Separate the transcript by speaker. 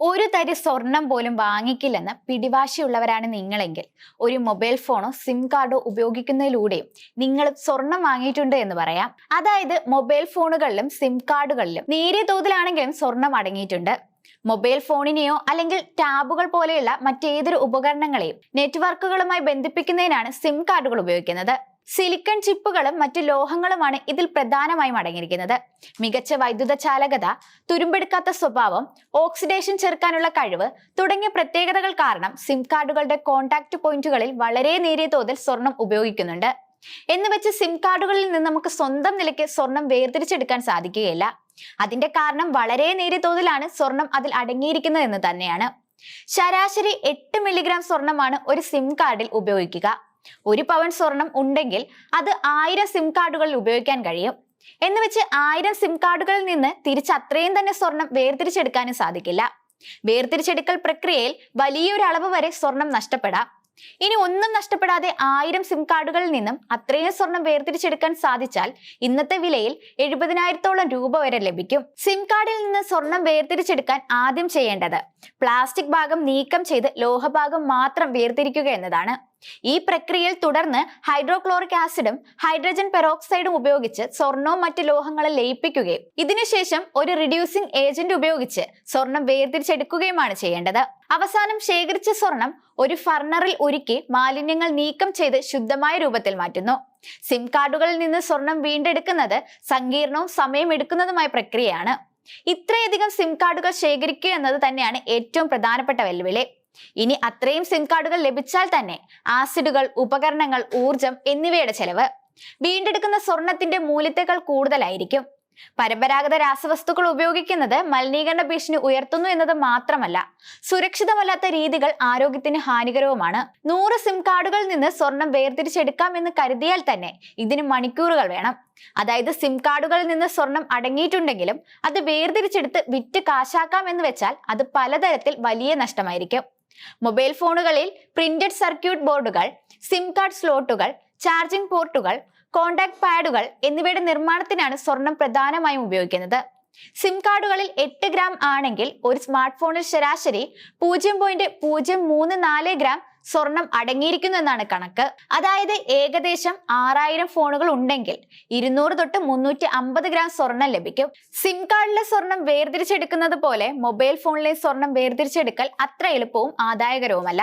Speaker 1: ഒരു തരി സ്വർണം പോലും വാങ്ങിക്കില്ലെന്ന് പിടിവാശിയുള്ളവരാണ് നിങ്ങളെങ്കിൽ. ഒരു മൊബൈൽ ഫോണോ സിം കാർഡോ ഉപയോഗിക്കുന്നതിലൂടെയും നിങ്ങൾ സ്വർണം വാങ്ങിയിട്ടുണ്ട് എന്ന് പറയാം. അതായത് മൊബൈൽ ഫോണുകളിലും സിം കാർഡുകളിലും നേരിയ തോതിലാണെങ്കിലും സ്വർണം അടങ്ങിയിട്ടുണ്ട്. മൊബൈൽ ഫോണിനെയോ അല്ലെങ്കിൽ ടാബുകൾ പോലെയുള്ള മറ്റേതൊരു ഉപകരണങ്ങളെയും നെറ്റ്വർക്കുകളുമായി ബന്ധിപ്പിക്കുന്നതിനാണ് സിം കാർഡുകൾ ഉപയോഗിക്കുന്നത്. സിലിക്കൺ ചിപ്പുകളും മറ്റു ലോഹങ്ങളുമാണ് ഇതിൽ പ്രധാനമായും അടങ്ങിയിരിക്കുന്നത്. മികച്ച വൈദ്യുത ചാലകത തുരുമ്പെടുക്കാത്ത സ്വഭാവം ഓക്സിഡേഷൻ ചെറുക്കാനുള്ള കഴിവ് തുടങ്ങിയ പ്രത്യേകതകൾ കാരണം സിം കാർഡുകളുടെ കോൺടാക്ട് പോയിന്റുകളിൽ വളരെ നേരിയ തോതിൽ സ്വർണം ഉപയോഗിക്കുന്നുണ്ട്. എന്ന് വെച്ച് സിം കാർഡുകളിൽ നിന്ന് നമുക്ക് സ്വന്തം നിലയ്ക്ക് സ്വർണം വേർതിരിച്ചെടുക്കാൻ സാധിക്കുകയില്ല. അതിന്റെ കാരണം വളരെ നേരിയ തോതിലാണ് സ്വർണം അതിൽ അടങ്ങിയിരിക്കുന്നത് എന്ന് തന്നെയാണ്. ശരാശരി എട്ട് മില്ലിഗ്രാം സ്വർണമാണ് ഒരു സിം കാർഡിൽ ഉപയോഗിക്കുക. ഒരു പവൻ സ്വർണം ഉണ്ടെങ്കിൽ അത് ആയിരം സിം കാർഡുകളിൽ ഉപയോഗിക്കാൻ കഴിയും. എന്ന് വെച്ച് ആയിരം സിം കാർഡുകളിൽ നിന്ന് തിരിച്ച് അത്രയും തന്നെ സ്വർണം വേർതിരിച്ചെടുക്കാനും സാധിക്കില്ല. വേർതിരിച്ചെടുക്കൽ പ്രക്രിയയിൽ വലിയൊരു അളവ് വരെ സ്വർണം നഷ്ടപ്പെടാം. ഇനി ഒന്നും നഷ്ടപ്പെടാതെ ആയിരം സിം കാർഡുകളിൽ നിന്നും അത്രയും സ്വർണം വേർതിരിച്ചെടുക്കാൻ സാധിച്ചാൽ ഇന്നത്തെ വിലയിൽ എഴുപതിനായിരത്തോളം രൂപ വരെ ലഭിക്കും. സിം കാർഡിൽ നിന്ന് സ്വർണം വേർതിരിച്ചെടുക്കാൻ ആദ്യം ചെയ്യേണ്ടത് പ്ലാസ്റ്റിക് ഭാഗം നീക്കം ചെയ്ത് ലോഹഭാഗം മാത്രം വേർതിരിക്കുക എന്നതാണ്. ഈ പ്രക്രിയയിൽ തുടർന്ന് ഹൈഡ്രോക്ലോറിക് ആസിഡും ഹൈഡ്രജൻ പെറോക്സൈഡും ഉപയോഗിച്ച് സ്വർണവും മറ്റ് ലോഹങ്ങളും ലയിപ്പിക്കുകയും ഇതിനുശേഷം ഒരു റിഡ്യൂസിംഗ് ഏജന്റ് ഉപയോഗിച്ച് സ്വർണം വേർതിരിച്ചെടുക്കുകയുമാണ് ചെയ്യേണ്ടത്. അവസാനം ശേഖരിച്ച സ്വർണം ഒരു ഫർണറിൽ ഉരുക്കി മാലിന്യങ്ങൾ നീക്കം ചെയ്ത് ശുദ്ധമായ രൂപത്തിൽ മാറ്റുന്നു. സിം കാർഡുകളിൽ നിന്ന് സ്വർണം വീണ്ടെടുക്കുന്നത് സങ്കീർണവും സമയമെടുക്കുന്നതുമായ പ്രക്രിയയാണ്. ഇത്രയധികം സിം കാർഡുകൾ ശേഖരിക്കുക എന്നത് തന്നെയാണ് ഏറ്റവും പ്രധാനപ്പെട്ട വെല്ലുവിളി. ഇനി അത്രയും സിം കാർഡുകൾ ലഭിച്ചാൽ തന്നെ ആസിഡുകൾ ഉപകരണങ്ങൾ ഊർജം എന്നിവയുടെ ചെലവ്. വീണ്ടെടുക്കുന്ന സ്വർണത്തിന്റെ മൂല്യത്തേക്കാൾ കൂടുതലായിരിക്കും. പരമ്പരാഗത രാസവസ്തുക്കൾ ഉപയോഗിക്കുന്നത് മലിനീകരണ ഭീഷണി ഉയർത്തുന്നു എന്നത് മാത്രമല്ല സുരക്ഷിതമല്ലാത്ത രീതികൾ ആരോഗ്യത്തിന് ഹാനികരവുമാണ്. നൂറ് സിം കാർഡുകളിൽ നിന്ന് സ്വർണം വേർതിരിച്ചെടുക്കാം എന്ന് കരുതിയാൽ തന്നെ ഇതിന് മണിക്കൂറുകൾ വേണം. അതായത് സിം കാർഡുകളിൽ നിന്ന് സ്വർണം അടങ്ങിയിട്ടുണ്ടെങ്കിലും അത് വേർതിരിച്ചെടുത്ത് വിറ്റ് കാശാക്കാം എന്ന് വെച്ചാൽ അത് പലതരത്തിൽ വലിയ നഷ്ടമായിരിക്കും. മൊബൈൽ ഫോണുകളിൽ പ്രിന്റഡ് സർക്യൂട്ട് ബോർഡുകൾ സിം കാർഡ് സ്ലോട്ടുകൾ ചാർജിംഗ് പോർട്ടുകൾ കോണ്ടാക്ട് പാഡുകൾ എന്നിവയുടെ നിർമ്മാണത്തിനാണ് സ്വർണം പ്രധാനമായും ഉപയോഗിക്കുന്നത്. സിം കാർഡുകളിൽ എട്ട് ഗ്രാം ആണെങ്കിൽ ഒരു സ്മാർട്ട് ഫോണിൽ ശരാശരി പൂജ്യം പോയിന്റ് പൂജ്യം മൂന്ന് നാല് ഗ്രാം സ്വർണം അടങ്ങിയിരിക്കുന്നു എന്നാണ് കണക്ക്. അതായത് ഏകദേശം ആറായിരം ഫോണുകൾ ഉണ്ടെങ്കിൽ ഇരുന്നൂറ് തൊട്ട് മുന്നൂറ്റി അമ്പത് ഗ്രാം സ്വർണം ലഭിക്കും. സിം കാർഡിലെ സ്വർണം വേർതിരിച്ചെടുക്കുന്നത് പോലെ മൊബൈൽ ഫോണിലെ സ്വർണം വേർതിരിച്ചെടുക്കൽ അത്ര എളുപ്പവും ആദായകരവുമല്ല.